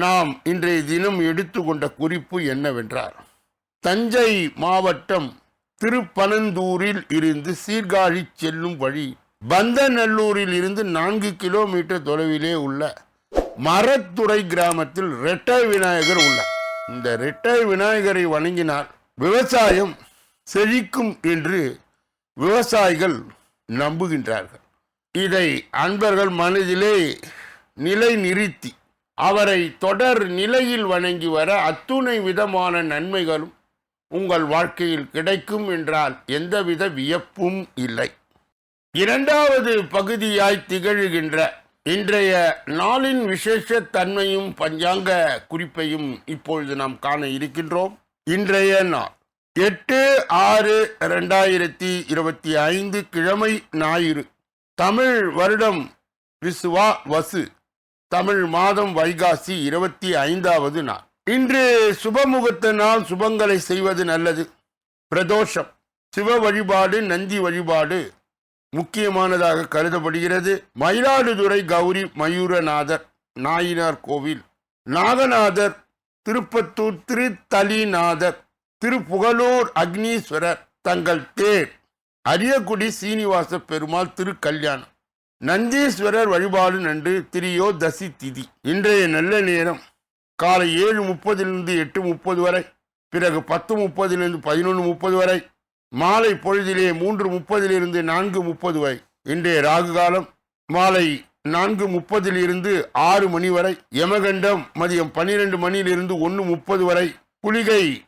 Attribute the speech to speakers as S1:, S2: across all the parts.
S1: நாம் இன்றைய தினம் எடுத்துக்கொண்ட குறிப்பு என்னவென்றால் தஞ்சை மாவட்டம் திருப்பனந்தூரில் இருந்து சீர்காழி செல்லும் வழி பந்தநல்லூரில் இருந்து நான்கு கிலோமீட்டர் தொலைவிலே உள்ள மரத்துறை கிராமத்தில் ரெட்டை விநாயகர் உள்ளார் இந்த ரெட்டை விநாயகரை வணங்கினால் விவசாயம் செழிக்கும் என்று விவசாயிகள் நம்புகின்றார்கள். இதை அன்பர்கள் மனதிலே நிலை நிறுத்தி அவரை தொடர் நிலையில் வணங்கி வர அத்துணை விதமான நன்மைகளும் உங்கள் வாழ்க்கையில் கிடைக்கும் என்றால் எந்தவித வியப்பும் இல்லை. இரண்டாவது பகுதியாய் திகழ்கின்ற இன்றைய நாளின் விசேஷ தன்மையும் பஞ்சாங்க குறிப்பையும் இப்பொழுது நாம் காண இருக்கின்றோம். இன்றைய நாள் எட்டு ஆறு ரெண்டாயிரத்தி இருபத்தி ஐந்து கிழமை ஞாயிறு தமிழ் வருடம் விசுவா வசு. தமிழ் மாதம் வைகாசி இருபத்தி ஐந்தாவது நாள். இன்று சுபமுகத்த நாள் சுபங்களை செய்வது நல்லது. பிரதோஷம். சிவ வழிபாடு நந்தி வழிபாடு முக்கியமானதாக கருதப்படுகிறது. மயிலாடுதுறை கௌரி மயூரநாதர் நாயினார் கோவில். நாகநாதர் திருப்பத்தூர் திருத்தலிநாதர் திருப்புகலூர் அக்னீஸ்வரர் தங்கள் தேர். அரியக்குடி சீனிவாச பெருமாள் திருக்கல்யாணம். நந்தீஸ்வரர் வழிபாடு நன்று திரியோதசி திதி. இன்றைய நல்ல நேரம். காலை ஏழு முப்பதிலிருந்து எட்டு முப்பது வரை பிறகு பத்து முப்பதிலிருந்து பதினொன்று முப்பது வரை மாலை பொழுதிலே மூன்று முப்பதிலிருந்து நான்கு முப்பது வரை. இன்றைய ராகு காலம் மாலை நான்கு முப்பதிலிருந்து ஆறு மணி வரை. யமகண்டம் மதியம் பன்னிரெண்டு மணியிலிருந்து ஒன்று முப்பது வரை. குளிகை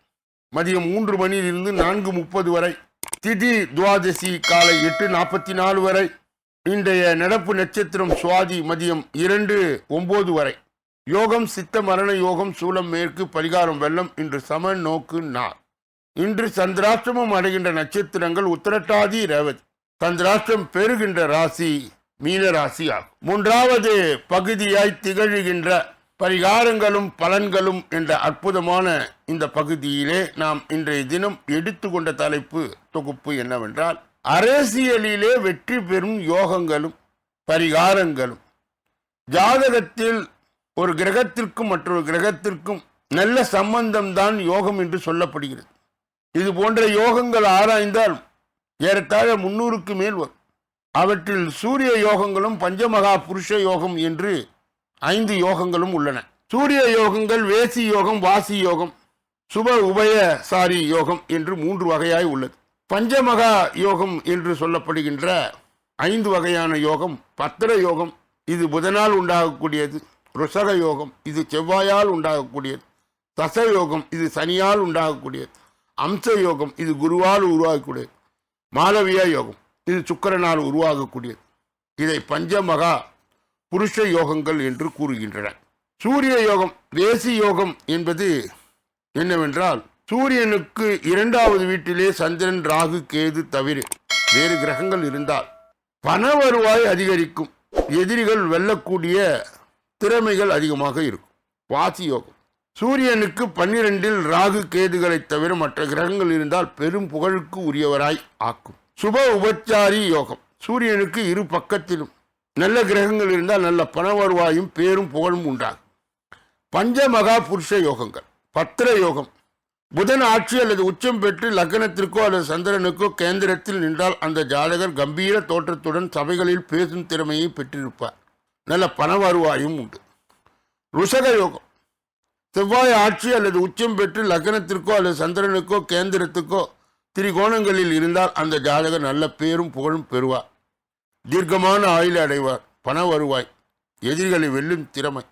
S1: மதியம் மூன்று மணியிலிருந்து நான்கு முப்பது வரை. திதி துவாதசி காலை எட்டு நாற்பத்தி நாலு வரை. இன்றைய நடப்பு நட்சத்திரம் சுவாதி மதியம் இரண்டு ஒன்பது வரை. யோகம் சித்த மரண யோகம் சூலம் மேற்கு பரிகாரம் வெள்ளம் இன்று சம நோக்கு நார் இன்று சந்திராஷ்டிரமம் அடைகின்ற நட்சத்திரங்கள் உத்திரட்டாதி ரேவதி. சந்திராஷ்டிரம் பெறுகின்ற ராசி மீன ராசி ஆகும் மூன்றாவது பகுதியாய் திகழ்கின்ற பரிகாரங்களும் பலன்களும் என்ற அற்புதமான இந்த பகுதியிலே நாம் இன்றைய தினம் எடுத்துக்கொண்ட தலைப்பு தொகுப்பு என்னவென்றால் அரசியலிலே வெற்றி பெறும் யோகங்களும் பரிகாரங்களும். ஜாதகத்தில் ஒரு கிரகத்திற்கும் மற்றொரு கிரகத்திற்கும் நல்ல சம்பந்தம்தான் யோகம் என்று சொல்லப்படுகிறது. இது போன்ற யோகங்கள் ஆராய்ந்தால் ஏறத்தாழ முன்னூறுக்கு மேல் வரும். அவற்றில் சூரிய யோகங்களும் பஞ்சமகா புருஷ யோகம் என்று ஐந்து யோகங்களும் உள்ளன. சூரிய யோகங்கள் வேசி யோகம் வாசி யோகம் சுப உபயசாரி யோகம் என்று மூன்று வகையாய் உள்ளது. பஞ்சமகா யோகம் என்று சொல்லப்படுகின்ற ஐந்து வகையான யோகம் பத்திர யோகம் இது புதனால் உண்டாகக்கூடியது ருசக யோகம் இது செவ்வாயால் உண்டாகக்கூடியது தச யோகம் இது சனியால் உண்டாகக்கூடியது அம்ச யோகம் இது குருவால் உருவாகக்கூடியது மாலவியா யோகம் இது சுக்கிரனால் உருவாகக்கூடியது. இதை பஞ்சமகா புருஷ யோகங்கள் என்று கூறுகின்றன. சூரிய யோகம் தேசி யோகம் என்பது என்னவென்றால் சூரியனுக்கு இரண்டாவது வீட்டிலே சந்திரன் ராகு கேது தவிர வேறு கிரகங்கள் இருந்தால் பண வருவாய் அதிகரிக்கும். எதிரிகள் வெல்லக்கூடிய திறமைகள் அதிகமாக இருக்கும். வாசி யோகம். சூரியனுக்கு பன்னிரெண்டில் ராகு கேதுகளை தவிர மற்ற கிரகங்கள் இருந்தால் பெரும் புகழுக்கு உரியவராய் ஆக்கும். சுப உபச்சாரி யோகம். சூரியனுக்கு இரு பக்கத்திலும் நல்ல கிரகங்கள் இருந்தால் நல்ல பண வருவாயும் பேரும் புகழும் உண்டாகும். பஞ்சமகா புருஷ யோகங்கள். பத்திர யோகம். புதன் ஆட்சி அல்லது உச்சம் பெற்று லக்னத்திற்கோ அல்லது சந்திரனுக்கோ கேந்திரத்தில் நின்றால் அந்த ஜாதகர் கம்பீர தோற்றத்துடன் சபைகளில் பேசும் திறமையை பெற்றிருப்பார். நல்ல பண வருவாயும் உண்டு. ருஷக யோகம். செவ்வாய் ஆட்சி அல்லது உச்சம் பெற்று லக்னத்திற்கோ அல்லது சந்திரனுக்கோ கேந்திரத்துக்கோ திரிகோணங்களில் இருந்தால் அந்த ஜாதகர் நல்ல பேரும் புகழும் பெறுவார். தீர்க்கமான ஆயுள் அடைவார். பண வருவாய் எதிரிகளை வெல்லும் திறமை.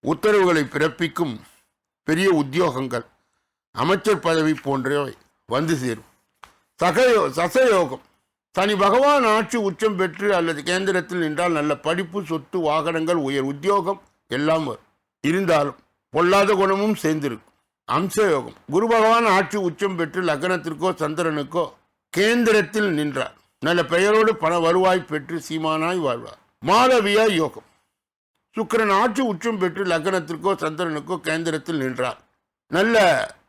S1: உத்தரவுகளை பிறப்பிக்கும் பெரிய உத்தியோகங்கள். அமைச்சர் பதவி போன்றவை வந்து சேரும். சகயோ சசயோகம். சனி பகவான் ஆட்சி உச்சம் பெற்று அல்லது கேந்திரத்தில் நின்றால் நல்ல படிப்பு சொத்து வாகனங்கள் உயர் உத்தியோகம் எல்லாம் வரும். இருந்தாலும் பொல்லாத குணமும் சேர்ந்திருக்கும். அம்சயோகம். குரு பகவான் ஆட்சி உச்சம் பெற்று லக்னத்திற்கோ சந்திரனுக்கோ கேந்திரத்தில் நின்றார். நல்ல பெயரோடு பண வருவாய் பெற்று சீமானாய் வாழ்வார். மாதவியா யோகம். சுக்கிரன் ஆட்சி உச்சம் பெற்று லக்னத்திற்கோ சந்திரனுக்கோ கேந்திரத்தில் நின்றார். நல்ல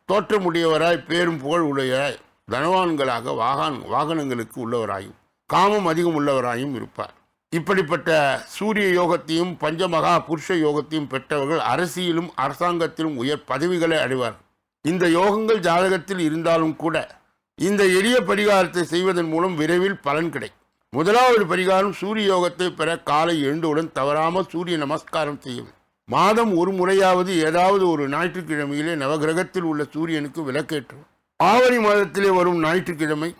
S1: தோற்றமுடையவராய் பேரும் புகழ் உடையவராய் தனவான்களாக வாகன வாகனங்களுக்கு உள்ளவராயும் காமம் அதிகம் உள்ளவராயும் இருப்பார். இப்படிப்பட்ட சூரிய யோகத்தையும் பஞ்சமகா புருஷ யோகத்தையும் பெற்றவர்கள் அரசியலும் அரசாங்கத்திலும் உயர் பதவிகளை அடைவார் இந்த யோகங்கள் ஜாதகத்தில் இருந்தாலும் கூட இந்த எளிய பரிகாரத்தை செய்வதன் மூலம் விரைவில் பலன் கிடைக்கும். முதலாவது பரிகாரம் சூரிய யோகத்தை பெற காலை எழுந்தவுடன் தவறாமல் சூரிய நமஸ்காரம் செய்யும் மாதம் ஒரு முறையாவது ஏதாவது ஒரு ஞாயிற்றுக்கிழமையிலே நவகிரகத்தில் உள்ள சூரியனுக்கு விளக்கேற்றும் ஆவணி மாதத்திலே வரும் ஞாயிற்றுக்கிழமை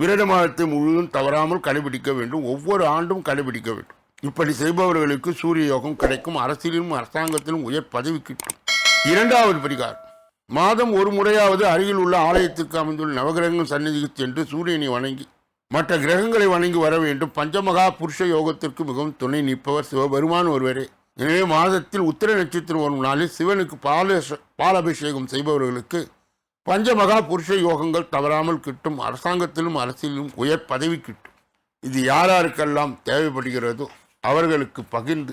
S1: விரத மாதத்தை முழுவதும் தவறாமல் கடைபிடிக்க வேண்டும். ஒவ்வொரு ஆண்டும் கடைபிடிக்க வேண்டும். இப்படி செய்பவர்களுக்கு சூரிய யோகம் கிடைக்கும். அரசியலிலும் அரசாங்கத்திலும் உயர் பதவி கிட்டும். இரண்டாவது பரிகாரம். மாதம் ஒரு முறையாவது அருகில் உள்ள ஆலயத்திற்கு அமைந்துள்ள நவகிரகங்கள் சந்நிதிக்கு சென்று சூரியனை வணங்கி மற்ற கிரகங்களை வணங்கி வர வேண்டும். பஞ்சமகா புருஷ யோகத்திற்கு மிகவும் துணை நிற்பவர் சிவபெருமான் ஒருவரே. எனவே மாதத்தில் உத்திர நட்சத்திரம் வரும் நாளில் சிவனுக்கு பால பாலாபிஷேகம் செய்பவர்களுக்கு பஞ்சமகா புருஷ யோகங்கள் தவறாமல் கிட்டும் அரசாங்கத்திலும் அரசியலிலும் உயர் பதவி கிட்டும். இது யாராருக்கெல்லாம் தேவைப்படுகிறதோ அவர்களுக்கு பகிர்ந்து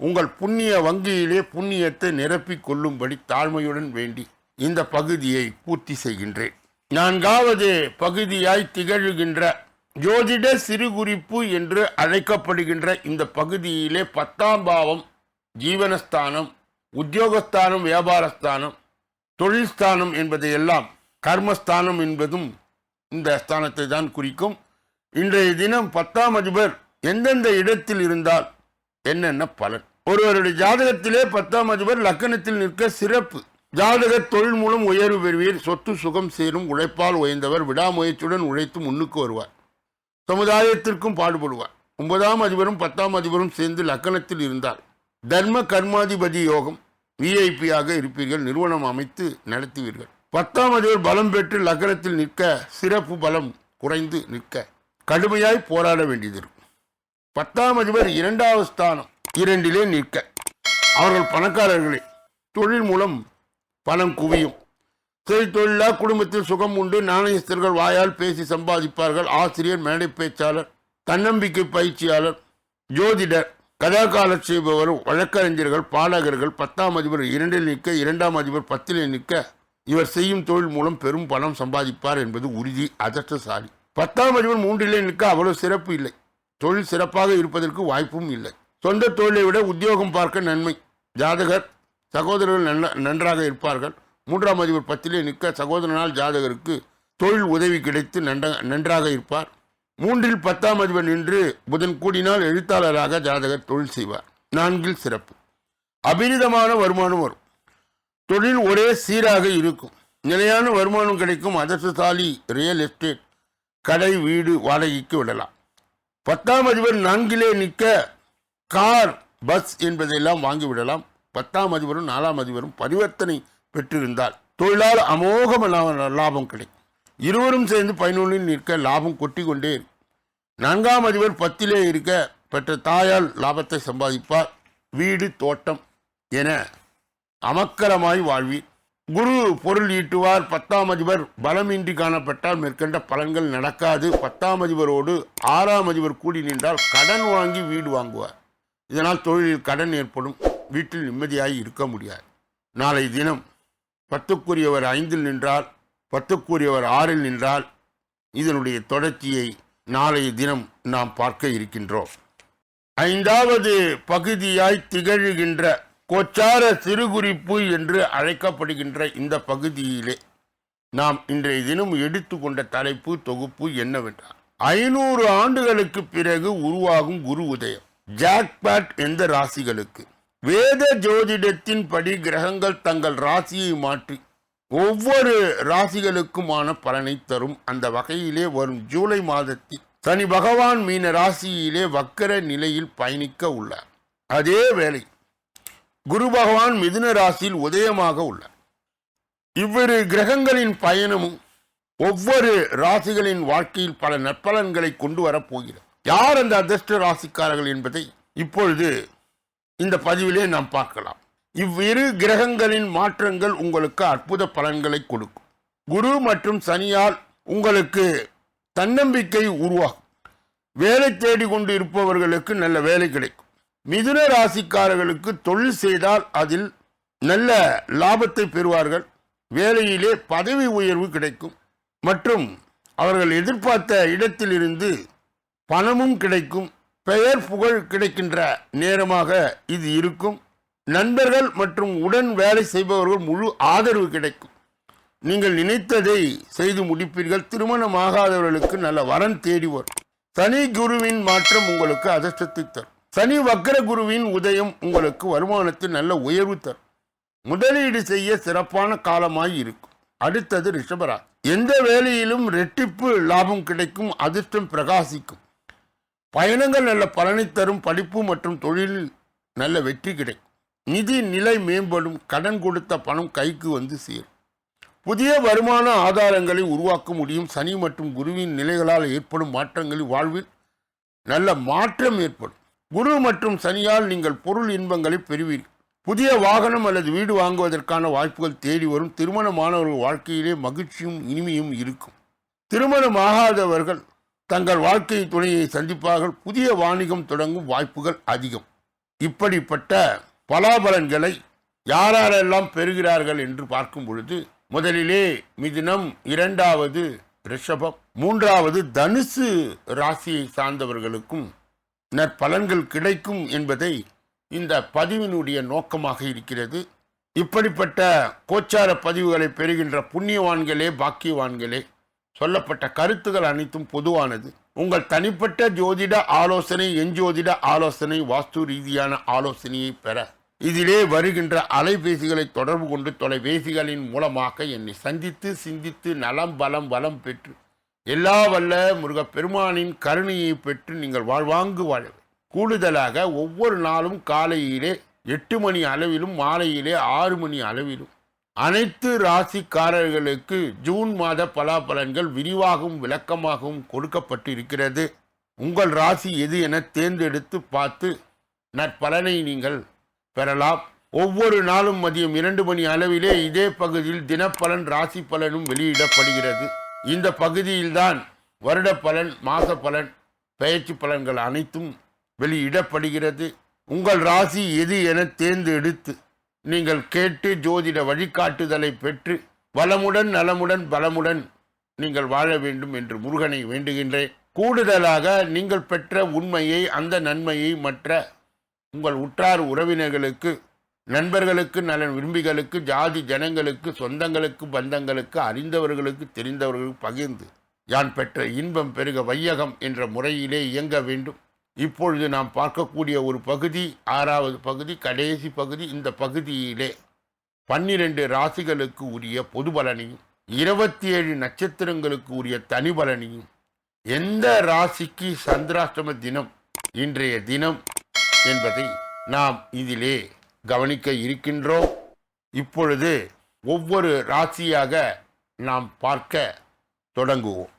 S1: உங்கள் புண்ணிய வங்கியிலே புண்ணியத்தை நிரப்பிக் கொள்ளும்படி தாழ்மையுடன் வேண்டி இந்த பகுதியை பூர்த்தி செய்கின்றேன். நான்காவது பகுதியாய் திகழ்கின்ற ஜோதிட சிறுகுறிப்பு என்று அழைக்கப்படுகின்ற இந்த பகுதியிலே பத்தாம் பாவம் ஜீவனஸ்தானம் உத்தியோகஸ்தானம் வியாபாரஸ்தானம் தொழில் ஸ்தானம் என்பதையெல்லாம் கர்மஸ்தானம் என்பதும் இந்த ஸ்தானத்தை தான் குறிக்கும். இன்றைய தினம் பத்தாம் அதிபர் எந்தெந்த இடத்தில் இருந்தால் என்னென்ன பலன்? ஒருவருடைய ஜாதகத்திலே பத்தாம் அதிபர் லக்கணத்தில் நிற்க சிறப்பு. ஜாதக தொழில் மூலம் உயர்வு பெறுவீர் சொத்து சுகம் சேரும் உழைப்பால் உயர்ந்தவர் விடாமுயற்சியுடன் உழைத்து முன்னுக்கு வருவார். சமுதாயத்திற்கும் பாடுபடுவார். ஒன்பதாம் அதிபரும் பத்தாம் அதிபரும் சேர்ந்து லக்கணத்தில் இருந்தால் தர்ம கர்மாதிபதி யோகம் விஐபியாக இருப்பீர்கள் நிறுவனம் அமைத்து நடத்துவீர்கள். பத்தாம் அதிபர் பலம் பெற்று லக்னத்தில் நிற்க சிறப்பு பலம் குறைந்து நிற்க. கடுமையாய் போராட வேண்டியது இருக்கும். பத்தாம் அதிபர் இரண்டாவது ஸ்தானம் இரண்டிலே நிற்க. அவர்கள் பணக்காரர்களே தொழில் மூலம் பணம் குவியும். சிறை குடும்பத்தில் சுகம் உண்டு நாணயஸ்தர்கள் வாயால் பேசி சம்பாதிப்பார்கள் ஆசிரியர் மேடை பேச்சாளர் தன்னம்பிக்கை பயிற்சியாளர் ஜோதிடர் கதாகாலம் செய்பவர் வழக்கறிஞர்கள் பாடகர்கள் பத்தாம் அதிபர் இரண்டில் நிற்க இரண்டாம் அதிபர் பத்திலே நிற்க இவர் செய்யும் தொழில் மூலம் பெரும் பணம் சம்பாதிப்பார் என்பது உறுதி அதிர்ஷ்டசாலி பத்தாம் அதிபர் மூன்றிலே நிற்க அவ்வளவு சிறப்பு இல்லை. தொழில் சிறப்பாக இருப்பதற்கு வாய்ப்பும் இல்லை. சொந்த தொழிலை விட உத்தியோகம் பார்க்க நன்மை. ஜாதகர் சகோதரர்கள் நன்ன- நன்றாக இருப்பார்கள். மூன்றாம் அதிபர் பத்திலே நிற்க சகோதரனால் ஜாதகருக்கு தொழில் உதவி கிடைத்து நன்ற- நன்றாக இருப்பார். மூன்றில் பத்தாம் அதிபன் நின்று புதன் கூடினால் எழுத்தாளராக ஜாதகர் தொழில் செய்வார். நான்கில் சிறப்பு. அபிரிதமான வருமானம் வரும். தொழில் ஒரே சீராக இருக்கும். நிலையான வருமானம் கிடைக்கும் அதர்சசாலி ரியல் எஸ்டேட் கடை வீடு வாடகைக்கு விடலாம். பத்தாம் அதிபர் நான்கிலே நிற்க கார் பஸ் என்பதையெல்லாம் வாங்கிவிடலாம் பத்தாம் அதிபரும் நாலாம் அதிபரும் பரிவர்த்தனை பெற்றிருந்தால் தொழிலால் அமோக லாபம் கிடைக்கும். இருவரும் சேர்ந்து பதினொன்றில் நிற்க லாபம் கொட்டி கொண்டே இருக்கும். நான்காம் அதிபர் பத்திலே இருக்க பெற்ற தாயால் லாபத்தை சம்பாதிப்பார். வீடு தோட்டம் என அமக்கரமாய் வாழ்வீர். குரு பொருள் ஈட்டுவார். பத்தாம் அதிபர் பலமின்றி காணப்பட்டால் மேற்கண்ட பலன்கள் நடக்காது. பத்தாம் அதிபரோடு ஆறாம் அதிபர் கூடி நின்றால் கடன் வாங்கி வீடு வாங்குவார். இதனால் தொழிலில் கடன் ஏற்படும். வீட்டில் நிம்மதியாய் இருக்க முடியாது. நாளை தினம் பத்துக்குரியவர் ஐந்தில் நின்றால் பத்துக்குரியவர் ஆறில் நின்றால் இதனுடைய தொடர்ச்சியை நாளைய தினம் நாம் பார்க்க இருக்கின்றோம். ஐந்தாவது பகுதியாய் திகழ்கின்ற கொச்சார சிறுகுறிப்பு என்று அழைக்கப்படுகின்ற இந்த பகுதியிலே நாம் இன்றைய தினம் எடுத்துக்கொண்ட தலைப்பு தொகுப்பு என்னவென்றால் ஐநூறு ஆண்டுகளுக்கு பிறகு உருவாகும் குரு உதயம் ஜாக்பாட் எந்த ராசிகளுக்கு. வேத ஜோதிடத்தின்படி கிரகங்கள் தங்கள் ராசியை மாற்றி ஒவ்வொரு ராசிகளுக்குமான பலனை தரும். அந்த வகையிலே வரும் ஜூலை மாதத்தில் சனி பகவான் மீன ராசியிலே வக்கர நிலையில் பயணிக்க உள்ளார். அதே வேளை குரு பகவான் மிதுன ராசியில் உதயமாக உள்ளார். இவ்விரு கிரகங்களின் பயணமும் ஒவ்வொரு ராசிகளின் வாழ்க்கையில் பல நற்பலன்களை கொண்டு வரப்போகிறார் யார் அந்த அதிர்ஷ்ட ராசிக்காரர்கள் என்பதை இப்பொழுது இந்த பதிவிலே நாம் பார்க்கலாம். இவ்விரு கிரகங்களின் மாற்றங்கள் உங்களுக்கு அற்புத பலன்களை கொடுக்கும். குரு மற்றும் சனியால் உங்களுக்கு தன்னம்பிக்கை உருவாகும். வேலை தேடி கொண்டு இருப்பவர்களுக்கு நல்ல வேலை கிடைக்கும். மிதுன ராசிக்காரர்களுக்கு தொழில் செய்தால் அதில் நல்ல லாபத்தை பெறுவார்கள். வேலையிலே பதவி உயர்வு கிடைக்கும். மற்றும் அவர்கள் எதிர்பார்த்த இடத்திலிருந்து பணமும் கிடைக்கும். பெயர் புகழ் கிடைக்கின்ற நேரமாக இது இருக்கும். நண்பர்கள் மற்றும் உடன் வேலை செய்பவர்கள் முழு ஆதரவு கிடைக்கும். நீங்கள் நினைத்ததை செய்து முடிப்பீர்கள். திருமணமாகாதவர்களுக்கு நல்ல வரன் தேடி வரும் சனி குருவின் மாற்றம் உங்களுக்கு அதிர்ஷ்டத்தை தரும். சனி வக்கர குருவின் உதயம் உங்களுக்கு வருமானத்தில் நல்ல உயர்வு தரும். முதலீடு செய்ய சிறப்பான காலமாய் இருக்கும். அடுத்தது ரிஷபரா எந்த வேலையிலும் ரெட்டிப்பு லாபம் கிடைக்கும் அதிர்ஷ்டம் பிரகாசிக்கும். பயணங்கள் நல்ல பலனை தரும் படிப்பு மற்றும் தொழிலில் நல்ல வெற்றி கிடைக்கும். நிதி நிலை மேம்படும் கடன் கொடுத்த பணம் கைக்கு வந்து சேரும். புதிய வருமான ஆதாரங்களை உருவாக்க முடியும். சனி மற்றும் குருவின் நிலைகளால் ஏற்படும் மாற்றங்களில் வாழ்வில் நல்ல மாற்றம் ஏற்படும். குரு மற்றும் சனியால் நீங்கள் பொருள் இன்பங்களை பெறுவீர்கள் புதிய வாகனம் அல்லது வீடு வாங்குவதற்கான வாய்ப்புகள் தேடி வரும். திருமணமானவர்கள் வாழ்க்கையிலே மகிழ்ச்சியும் இனிமையும் இருக்கும். திருமணமாகாதவர்கள் தங்கள் வாழ்க்கை துணையை சந்திப்பார்கள். புதிய வாணிகம் தொடங்கும் வாய்ப்புகள் அதிகம். இப்படிப்பட்ட பலாபலன்களை யாரெல்லாம் பெறுகிறார்கள் என்று பார்க்கும் பொழுது முதலிலே மிதினம் இரண்டாவது ரிஷபம் மூன்றாவது தனுசு ராசியை சார்ந்தவர்களுக்கும் நற்பலன்கள் கிடைக்கும் என்பதை இந்த பதிவினுடைய நோக்கமாக இருக்கிறது. இப்படிப்பட்ட கோச்சார பதிவுகளை பெறுகின்ற புண்ணியவான்களே பாக்கியவான்களே சொல்லப்பட்ட கருத்துகள் அனைத்தும் பொதுவானது. உங்கள் தனிப்பட்ட ஜோதிட ஆலோசனை எஞ்சோதிட ஆலோசனை வாஸ்து ரீதியான ஆலோசனையை பெற இதிலே வருகின்ற அலைபேசிகளை தொடர்பு கொண்டு தொலைபேசிகளின் மூலமாக என்னை சந்தித்து சிந்தித்து நலம் பலம் வளம் பெற்று எல்லா வல்ல முருகப்பெருமானின் கருணையை பெற்று நீங்கள் வாழ்வாங்கு வாழ கூடுதலாக ஒவ்வொரு நாளும் காலையிலே எட்டு மணி அளவிலும் மாலையிலே ஆறு மணி அளவிலும் அனைத்து ராசிக்காரர்களுக்கு ஜூன் மாத பலாபலன்கள் விரிவாகவும் விளக்கமாகவும் கொடுக்கப்பட்டு இருக்கிறது உங்கள் ராசி எது என தேர்ந்தெடுத்து பார்த்து நற்பலனை நீங்கள் பெறலாம். ஒவ்வொரு நாளும் மதியம் இரண்டு மணி அளவிலே இதே பகுதியில் தினப்பலன் ராசி பலனும் வெளியிடப்படுகிறது. இந்த பகுதியில்தான் வருட பலன் மாத பலன் பயிற்சி பலன்கள் அனைத்தும் வெளியிடப்படுகிறது. உங்கள் ராசி எது என தேர்ந்தெடுத்து நீங்கள் கேட்டு ஜோதிட வழிகாட்டுதலை பெற்று வளமுடன் நலமுடன் பலமுடன் நீங்கள் வாழ வேண்டும் என்று முருகனை வேண்டுகின்றேன். கூடுதலாக நீங்கள் பெற்ற உண்மையை அந்த நன்மையை மற்ற உங்கள் உற்றார் உறவினர்களுக்கு நண்பர்களுக்கு நலன் விரும்பிகளுக்கு ஜாதி ஜனங்களுக்கு சொந்தங்களுக்கு பந்தங்களுக்கு அறிந்தவர்களுக்கு தெரிந்தவர்களுக்கு பகிர்ந்து யான் பெற்ற இன்பம் பெருக வையகம் என்ற முறையிலே இயங்க வேண்டும். இப்பொழுது நாம் பார்க்கக்கூடிய ஒரு பகுதி ஆறாவது பகுதி கடைசி பகுதி இந்த பகுதியிலே பன்னிரண்டு ராசிகளுக்கு உரிய பொது பலனையும் இருபத்தி ஏழு நட்சத்திரங்களுக்கு உரிய தனி பலனையும் எந்த ராசிக்கு சந்திராஷ்டம தினம் இன்றைய தினம் என்பதை நாம் இதிலே கவனிக்க இருக்கின்றோம். இப்பொழுது ஒவ்வொரு ராசியாக நாம் பார்க்க தொடங்குவோம்.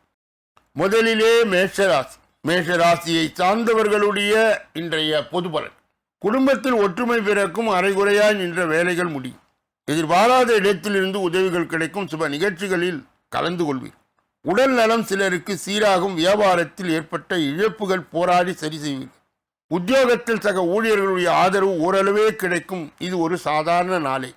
S1: முதலிலே மேஷராசி மேஷராசியை சார்ந்தவர்களுடைய இன்றைய பொது பலன் குடும்பத்தில் ஒற்றுமை பிறக்கும் அரைகுறையாய் நின்ற வேலைகள் முடியும் எதிர்பாராத இடத்திலிருந்து உதவிகள் கிடைக்கும் சுப நிகழ்ச்சிகளில் கலந்து கொள்வீர். உடல் நலம் சிலருக்கு சீராகும் வியாபாரத்தில் ஏற்பட்ட இழப்புகள் போராடி சரி செய்வீர். உத்தியோகத்தில் சக ஊழியர்களுடைய ஆதரவு ஓரளவே கிடைக்கும். இது ஒரு சாதாரண நாளே.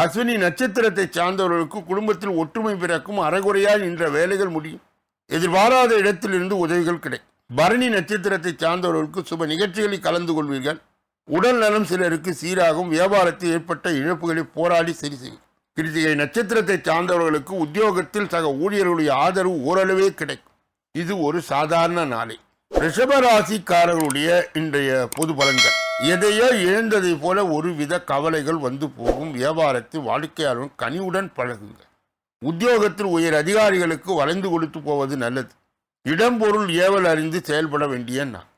S1: அஸ்வினி நட்சத்திரத்தை சார்ந்தவர்களுக்கு குடும்பத்தில் ஒற்றுமை பிறக்கும் அறகுறையாய் நின்ற வேலைகள் முடியும். எதிர்பாராத இடத்திலிருந்து உதவிகள் கிடைக்கும். பரணி நட்சத்திரத்தை சார்ந்தவர்களுக்கு சுப நிகழ்ச்சிகளில் கலந்து கொள்வீர்கள். உடல் நலம் சிலருக்கு சீராகும். வியாபாரத்தில் ஏற்பட்ட இழப்புகளை போராடி சரி செய்யும். கிருத்திகை நட்சத்திரத்தை சார்ந்தவர்களுக்கு உத்தியோகத்தில் சக ஊழியர்களுடைய ஆதரவு ஓரளவே கிடைக்கும். இது ஒரு சாதாரண நாளை. ரிஷபராசிக்காரர்களுடைய இன்றைய பொது பலன்கள். எதையோ இழந்ததைப் போல ஒருவித கவலைகள் வந்து போகும் வியாபாரத்தில் வாடிக்கையாளரும் கனிவுடன் பழகுங்க உத்தியோகத்தில் உயர் அதிகாரிகளுக்கு வளைந்து கொடுத்து போவது நல்லது. இடம்பொருள் ஏவல் அறிந்து செயல்பட வேண்டிய நான்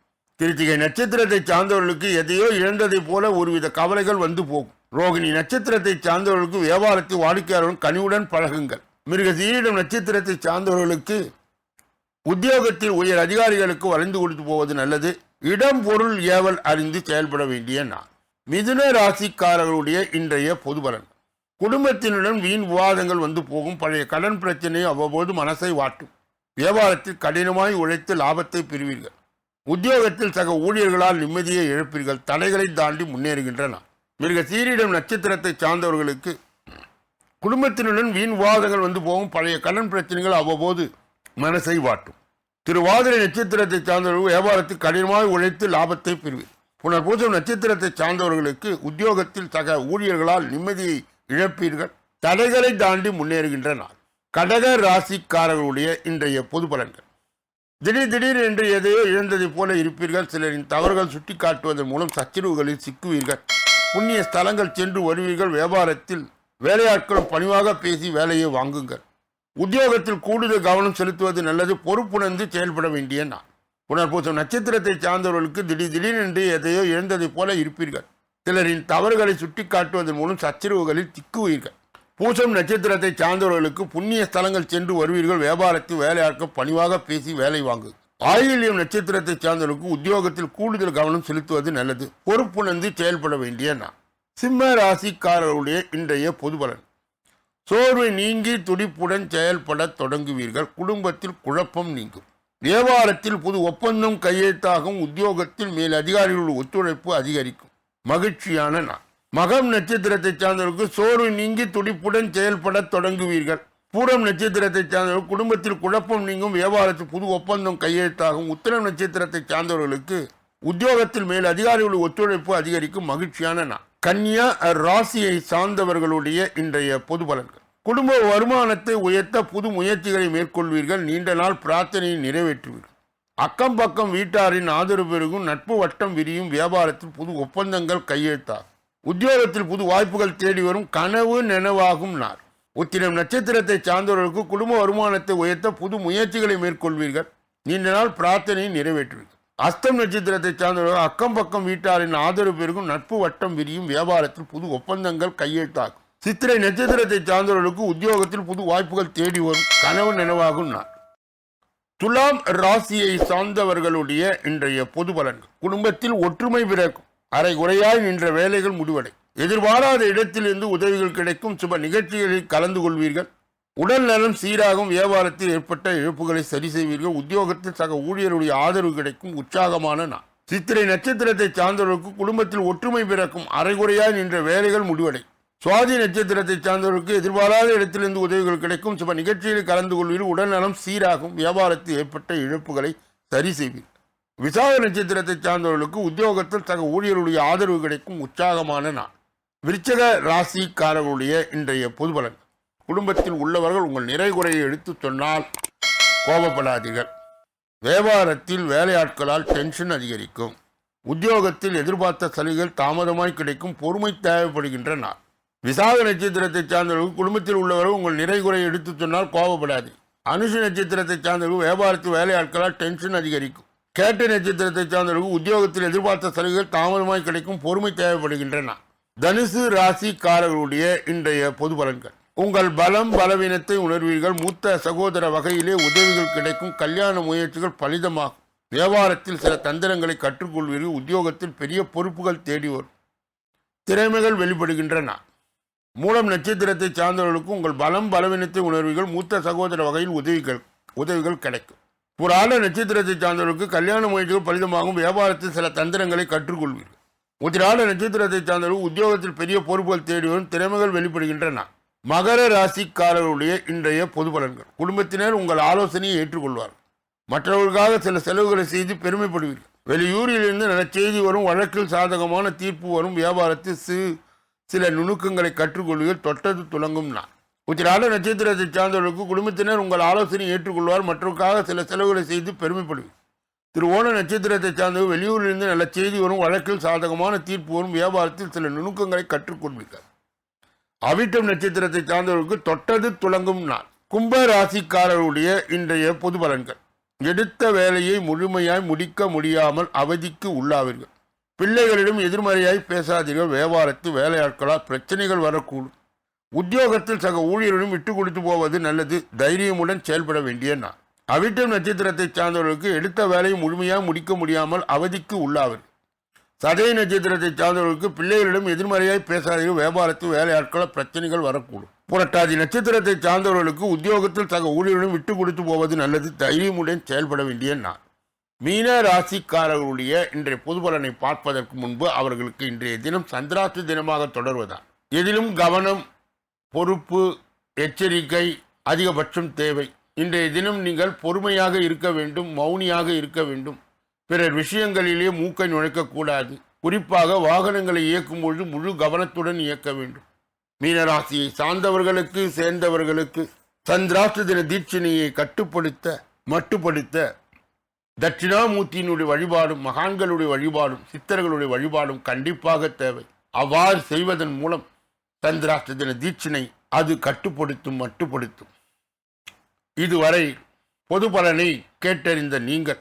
S1: கிருத்திகை நட்சத்திரத்தை சார்ந்தவர்களுக்கு எதையோ இழந்ததைப் போல ஒருவித கவலைகள் வந்து போகும். ரோகிணி நட்சத்திரத்தை சார்ந்தவர்களுக்கு வியாபாரத்தில் வாடிக்கையாளரும் கனிவுடன் பழகுங்கள். மிருக சீரிடம் நட்சத்திரத்தை சார்ந்தவர்களுக்கு உத்தியோகத்தில் உயர் அதிகாரிகளுக்கு வளைந்து கொடுத்து போவது நல்லது. இடம் பொருள் ஏவல் அறிந்து செயல்பட வேண்டிய நான் மிதுன ராசிக்காரர்களுடைய இன்றைய பொது பலன். குடும்பத்தினுடன் வீண் விவாதங்கள் வந்து போகும். பழைய கடன் பிரச்சனை அவ்வப்போது மனசை வாட்டும். வியாபாரத்தில் கடினமாய் உழைத்து லாபத்தை பெறுவீர்கள். உத்தியோகத்தில் சக ஊழியர்களால் நிம்மதியை இழப்பீர்கள். தடைகளை தாண்டி முன்னேறுகின்றன மிருக சீரிடம் நட்சத்திரத்தை சார்ந்தவர்களுக்கு குடும்பத்தினுடன் வீண் விவாதங்கள் வந்து போகும். பழைய கடன் பிரச்சனைகள் அவ்வப்போது மனசை வாட்டும். திருவாதிரை நட்சத்திரத்தை சார்ந்தவர்கள் வியாபாரத்தில் கடினமாக உழைத்து லாபத்தை பெறுவீர். புனர்பூசம் நட்சத்திரத்தை சார்ந்தவர்களுக்கு உத்தியோகத்தில் சக ஊழியர்களால் நிம்மதியை இழப்பீர்கள். தடைகளை தாண்டி முன்னேறுகின்ற நாள். கடக ராசிக்காரர்களுடைய இன்றைய பொது பலன்கள். திடீர் திடீர் என்று எதையோ இழந்ததைப் போல இருப்பீர்கள். சிலரின் தவறுகள் சுட்டிக்காட்டுவதன் மூலம் சச்சரவுகளில் சிக்குவீர்கள். புண்ணிய ஸ்தலங்கள் சென்று வருவீர்கள். வியாபாரத்தில் வேலையாட்களும் பணிவாக பேசி வேலையை வாங்குங்கள். உத்தியோகத்தில் கூடுதல் கவனம் செலுத்துவது நல்லது பொறுப்புணர்ந்து செயல்பட வேண்டிய நான் புனர்பூசம் நட்சத்திரத்தை சார்ந்தவர்களுக்கு திடீர் திடீரென்று எதையோ இழந்ததைப் போல இருப்பீர்கள். சிலரின் தவறுகளை சுட்டிக்காட்டுவதன் மூலம் சச்சரவுகளில் திக்குவீர்கள். பூசம் நட்சத்திரத்தை சார்ந்தவர்களுக்கு புண்ணிய ஸ்தலங்கள் சென்று வருவீர்கள் வியாபாரத்தில் வேலையாட்கள் பணிவாக பேசி வேலை வாங்கு. ஆயுள்யம் நட்சத்திரத்தை சார்ந்தவர்களுக்கு உத்தியோகத்தில் கூடுதல் கவனம் செலுத்துவது நல்லது பொறுப்புணர்ந்து செயல்பட வேண்டிய நான் சிம்ம ராசிக்காரர்களுடைய இன்றைய பொது பலன் சோர்வை நீங்கி துடிப்புடன் செயல்பட தொடங்குவீர்கள். குடும்பத்தில் குழப்பம் நீங்கும். வியாபாரத்தில் புது ஒப்பந்தம் கையெழுத்தாகும் உத்தியோகத்தில் மேல் அதிகாரிகள் ஒத்துழைப்பு அதிகரிக்கும். மகிழ்ச்சியான நாள். மகம் நட்சத்திரத்தை சார்ந்தவர்களுக்கு சோர்வு நீங்கி துடிப்புடன் செயல்பட தொடங்குவீர்கள். பூரம் நட்சத்திரத்தை சார்ந்தவர்கள் குடும்பத்தில் குழப்பம் நீங்கும். வியாபாரத்தில் புது ஒப்பந்தம் கையெழுத்தாகும் உத்திரம் நட்சத்திரத்தை சார்ந்தவர்களுக்கு உத்தியோகத்தில் மேல் அதிகாரிகள் ஒத்துழைப்பு அதிகரிக்கும். மகிழ்ச்சியான நாள். கன்னியா ராசியை சார்ந்தவர்களுடைய இன்றைய பொது பலன்கள். குடும்ப வருமானத்தை உயர்த்த புது முயற்சிகளை மேற்கொள்வீர்கள். நீண்ட நாள் பிரார்த்தனையை நிறைவேற்றுவீர்கள். அக்கம் பக்கம் வீட்டாரின் ஆதரவு பெருகும். நட்பு வட்டம் விரியும். வியாபாரத்தில் புது ஒப்பந்தங்கள் கையெழுத்தாகும். உத்தியோகத்தில் புது வாய்ப்புகள் தேடி வரும். கனவு நினைவாகும் நாள். உத்திரம் நட்சத்திரத்தை சார்ந்தவர்களுக்கு குடும்ப வருமானத்தை உயர்த்த புது முயற்சிகளை மேற்கொள்வீர்கள். நீண்ட நாள் பிரார்த்தனையை நிறைவேற்றுவீர்கள். அஸ்தம் நட்சத்திரத்தை சார்ந்தவர்கள் அக்கம் பக்கம் வீட்டாரின் ஆதரவு பெருகும் நட்பு வட்டம் விரியும் வியாபாரத்தில் புது ஒப்பந்தங்கள் கையெழுத்தாகும். சித்திரை நட்சத்திரத்தை சார்ந்தவர்களுக்கு உத்தியோகத்தில் புது வாய்ப்புகள் தேடி வரும். கனவு நினைவாகும் நான் துலாம் ராசியை சார்ந்தவர்களுடைய இன்றைய பொது பலன்கள். குடும்பத்தில் ஒற்றுமை பிறக்கும். அரை குறையாய் நின்ற வேலைகள் முடிவடை. எதிர்பாராத இடத்திலிருந்து உதவிகள் கிடைக்கும். சுப நிகழ்ச்சிகளில் கலந்து கொள்வீர்கள். உடல் நலம் சீராகும் வியாபாரத்தில் ஏற்பட்ட இழப்புகளை சரி செய்வீர்கள். உத்தியோகத்தில் சக ஊழியருடைய ஆதரவு கிடைக்கும். உற்சாகமான நான் சித்திரை நட்சத்திரத்தை சார்ந்தவர்களுக்கு குடும்பத்தில் ஒற்றுமை பிறக்கும். அரைகுறையாய் நின்ற வேலைகள் முடிவடை சுவாதி நட்சத்திரத்தை சார்ந்தவர்களுக்கு எதிர்பாராத இடத்திலிருந்து உதவிகள் கிடைக்கும். சில நிகழ்ச்சியில் கலந்து கொள்வீர்கள். உடல் நலம் சீராகும். வியாபாரத்தில் ஏற்பட்ட இழப்புகளை சரி செய்வீர்கள். விசாக நட்சத்திரத்தை சார்ந்தவர்களுக்கு உத்தியோகத்தில் சக ஊழியருடைய ஆதரவு கிடைக்கும். உற்சாகமான நாள். விருச்சக ராசிக்காரர்களுடைய இன்றைய பொதுபலன். குடும்பத்தில் உள்ளவர்கள் உங்கள் நிறைகுறையை எடுத்து எடுத்துச் சொன்னால் கோபப்படாதீர்கள். வியாபாரத்தில் வேலையாட்களால் டென்ஷன் அதிகரிக்கும். உத்தியோகத்தில் எதிர்பார்த்த சலுகைகள் தாமதமாய் கிடைக்கும். பொறுமை தேவைப்படுகின்ற நாள் விசாக நட்சத்திரத்தை சார்ந்தவர்கள் குடும்பத்தில் உள்ளவர்கள் உங்கள் நிறைகுறையை எடுத்து எடுத்துச் சொன்னால் கோபப்படாது அனுஷ நட்சத்திரத்தை சார்ந்தவர்கள் வியாபாரத்தில் வேலையாட்களால் டென்ஷன் அதிகரிக்கும். கேட்ட நட்சத்திரத்தை சார்ந்தவர்கள் உத்தியோகத்தில் எதிர்பார்த்த சலுகைகள் தாமதமாய் கிடைக்கும். பொறுமை தேவைப்படுகின்றன. தனுசு ராசிக்காரர்களுடைய இன்றைய பொது பலன்கள். உங்கள் பலம் பலவீனத்தை உணர்வீர்கள். மூத்த சகோதர வகையிலே உதவிகள் கிடைக்கும். கல்யாண முயற்சிகள் பலிதமாகும். வியாபாரத்தில் சில தந்திரங்களை கற்றுக்கொள்வீர்கள். உத்தியோகத்தில் பெரிய பொறுப்புகள் தேடி வரும். திறமைகள் வெளிப்படுகின்றன. மூலம் நட்சத்திரத்தை சார்ந்தவர்களுக்கு உங்கள் பலம் பலவீனத்தை உணர்வீர்கள். மூத்த சகோதர வகையில் உதவிகள் உதவிகள் கிடைக்கும். ஒரு ஆள நட்சத்திரத்தை சார்ந்தவர்களுக்கு கல்யாண முயற்சிகள் பலிதமாகும். வியாபாரத்தில் சில தந்திரங்களை கற்றுக்கொள்வீர்கள். உத்திராட நட்சத்திரத்தை சார்ந்தவர்கள் உத்தியோகத்தில் பெரிய பொறுப்புகள் தேடி வரும். திறமைகள் வெளிப்படுகின்றன. மகர ராசிக்காரர்களுடைய இன்றைய பொது பலன்கள். குடும்பத்தினர் உங்கள் ஆலோசனையை ஏற்றுக்கொள்வார் மற்றவர்களுக்காக சில செலவுகளை செய்து பெருமைப்படுவீர்கள். வெளியூரிலிருந்து நல்ல செய்தி வரும் வழக்கில் சாதகமான தீர்ப்பு வரும் வியாபாரத்தில் சிறு சில நுணுக்கங்களை கற்றுக்கொள்வீர்கள். தொட்டது துளங்கும் நான் உத்திராட நட்சத்திரத்தை சார்ந்தவர்களுக்கு குடும்பத்தினர் உங்கள் ஆலோசனை ஏற்றுக்கொள்வார். மற்றவருக்காக சில செலவுகளை செய்து பெருமைப்படுவீர்கள். திரு ஓண நட்சத்திரத்தை சார்ந்தவர் வெளியூரிலிருந்து நல்ல செய்தி வரும் வழக்கில் சாதகமான தீர்ப்பு வரும் வியாபாரத்தில் சில நுணுக்கங்களை கற்றுக்கொள்வீர்கள். அவிட்டம் நட்சத்திரத்தை சார்ந்தவர்களுக்கு தொட்டது துளங்கும் நாள். கும்ப ராசிக்காரருடைய இன்றைய பொது பலன்கள். எடுத்த வேலையை முழுமையாய் முடிக்க முடியாமல் அவதிக்கு உள்ளாவீர்கள். பிள்ளைகளிடம் எதிர்மறையாய் பேசாதீர்கள். வியாபாரத்து வேலையாட்களால் பிரச்சனைகள் வரக்கூடும். உத்தியோகத்தில் சக ஊழியரிடம் விட்டு கொடுத்து போவது நல்லது. தைரியமுடன் செயல்பட வேண்டிய நாள். அவிட்டம் நட்சத்திரத்தை சார்ந்தவர்களுக்கு எடுத்த வேலையை முழுமையாக முடிக்க முடியாமல் அவதிக்கு உள்ளாவர் சதய நட்சத்திரத்தை சார்ந்தவர்களுக்கு பிள்ளைகளிடம் எதிர்மறையாய் பேசாதீர்கள். வியாபாரத்து வேலையாட்களால் பிரச்சனைகள் வரக்கூடும். புரட்டாதி நட்சத்திரத்தை சார்ந்தவர்களுக்கு உத்தியோகத்தில் சக ஊழியர்களும் விட்டு கொடுத்து போவது நல்லது. தைரியமுடன் செயல்பட வேண்டிய நாள். மீன ராசிக்காரர்களுடைய இன்றைய பொது பலனை பார்ப்பதற்கு முன்பு அவர்களுக்கு இன்றைய தினம் சந்திராஷ்ட தினமாக தொடர்வதால். எதிலும் கவனம் பொறுப்பு எச்சரிக்கை அதிகபட்சம் தேவை. இன்றைய தினம் நீங்கள் பொறுமையாக இருக்க வேண்டும் மௌனியாக இருக்க வேண்டும். பிறர் விஷயங்களிலே மூக்கை நுழைக்கக்கூடாது. குறிப்பாக வாகனங்களை இயக்கும் பொழுது முழு கவனத்துடன் இயக்க வேண்டும். மீனராசியை சார்ந்தவர்களுக்கு சேர்ந்தவர்களுக்கு சந்திராஷ்ட தின தீட்சணையை கட்டுப்படுத்த மட்டுப்படுத்த தட்சிணாமூர்த்தியினுடைய வழிபாடும் மகான்களுடைய வழிபாடும் சித்தர்களுடைய வழிபாடும் கண்டிப்பாக தேவை. அவ்வாறு செய்வதன் மூலம் சந்திராஷ்ட தின தீட்சணை அது கட்டுப்படுத்தும் மட்டுப்படுத்தும். இதுவரை பொது பலனை கேட்டறிந்த நீங்கள்